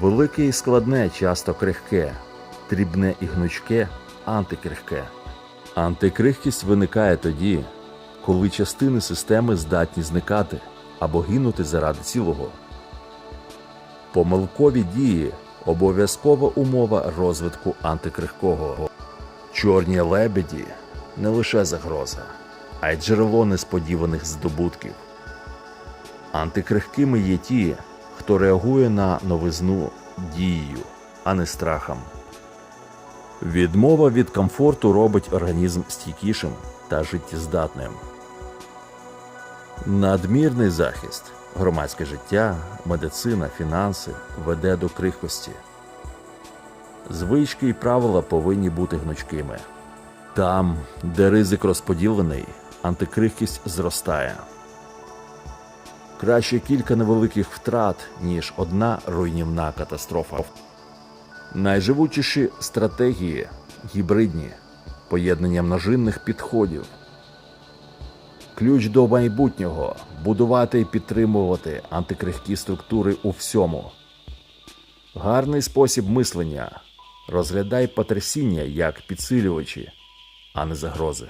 Велике і складне, часто крихке, дрібне і гнучке антикрихке. Антикрихкість виникає тоді, коли частини системи здатні зникати або гинути заради цілого. Помилкові дії обов'язкова умова розвитку антикрихкого. Чорні лебеді не лише загроза, а й джерело несподіваних здобутків. Антикрихкими є ті, хто реагує на новизну дією, а не страхом. Відмова від комфорту робить організм стійкішим та життєздатним. Надмірний захист, громадське життя, медицина, фінанси веде до крихкості. Звички і правила повинні бути гнучкими. Там, де ризик розподілений, антикрихкість зростає. Краще кілька невеликих втрат, ніж одна руйнівна катастрофа. Найживучіші стратегії гібридні, поєднання множинних підходів. Ключ до майбутнього будувати і підтримувати антикрихкі структури у всьому. Гарний спосіб мислення. Розглядай потрясіння як підсилювачі, а не загрози.